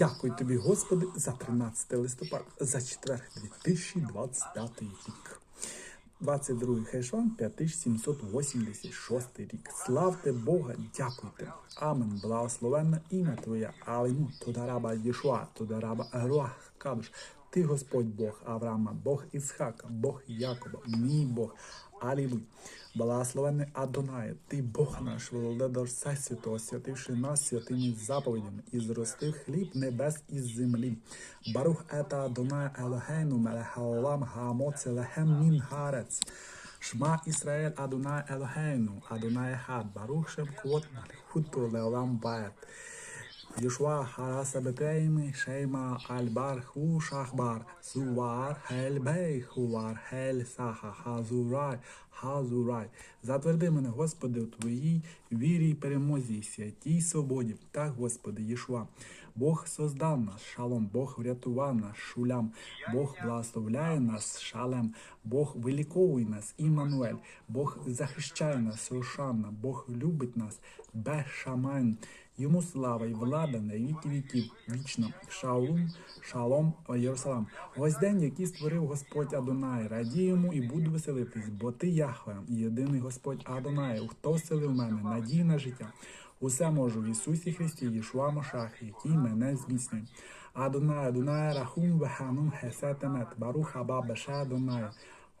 Дякую тобі, Господи, за 13 листопада, за четвер 2025 рік. 22 Хешван 5786 рік. Славте Бога, дякуйте. Амен. Благословенне ім'я Твоє. Аліну. Тодараба Єшуа, Тодараба Руах Кадуш. Ти Господь Бог Авраама, Бог Ісхака, Бог Якоба, мій Бог. Алілуй. Благословенний Адонає, ти Бог наш, володар Всесвятого, святивши нас святими заповідями, і зростив хліб небес із землі. Барух ета Адонає Елогейну, Мелехаолам Гаамоце Лехем Мін Гарец. Шма Ісраїль Адонає Елогейну, Адонає Хад, Барух Шем Квот Мальхуту Леолам Бает. Йошуа Харасабетейми Шейма Альбар Ху Зувар Хельбей Хувар Хель Саха Хазурай Хазурай. Затверди мене, Господи, у Твоїй вірі й перемозі, святій свободі. Так, Господи, Єшуа. Бог создав нас, шалом, Бог врятував нас, шулям, Бог благословляє нас, шалем, Бог виліковує нас, Імануель, Бог захищає нас, Ошанна, Бог любить нас, Бешамайн. Йому слава і влада на віки віків, вічно. Шалом, шалом, Єрусалам. Ось день, який створив Господь Адонай. Радіємо і буду веселитись, бо ти Яхве, єдиний Господь Адонай, хто вселив мене, надій на життя. Усе можу в Ісусі Христі, Єшуа Машах, який мене зміцнює. Адонай, Адонай, Рахум, Веханум, Хесетемет, Барух, Аба, Беше, Адонай.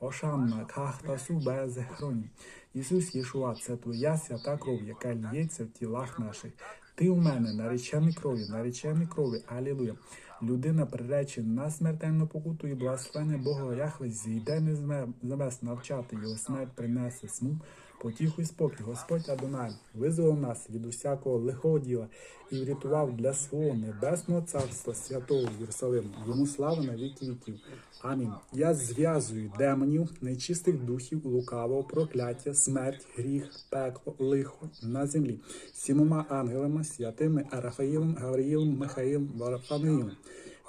Ошанна, Кахтасу, Безехроні. Ісус Єшуа, це твоя свята кров, яка лється в тілах наших. Ти у мене наречений крові, наречений крові. алілуя. Людина приречена на смертельну покуту і благословення Бога Яхве зійде не небес навчати, його смерть принесе сму, потіху і спокій. Господь Адонай визволив нас від усякого лихого діла і врятував для свого небесного царства святого Єрусалиму. Йому слава на віки віків. Амінь. Я зв'язую демонів, нечистих духів, лукавого, прокляття, смерть, гріх, пекло, лихо на землі. Сімома ангелами, святими Арафаїлом, Гавриїлом, Михаїлом, Варафаниїлом.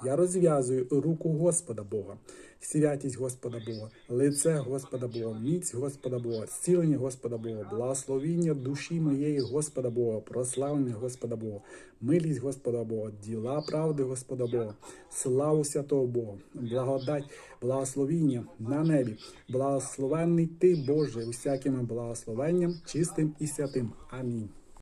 Я розв'язую руку Господа Бога, святість Господа Бога, лице Господа Бога, міць Господа Бога, зцілення Господа Бога, благословіння душі моєї Господа Бога, прославлення Господа Бога, милість Господа Бога, діла правди Господа Бога, славу святого Бога, благодать, благословіння на небі, благословенний ти Боже, усяким благословенням, чистим і святим. Амінь.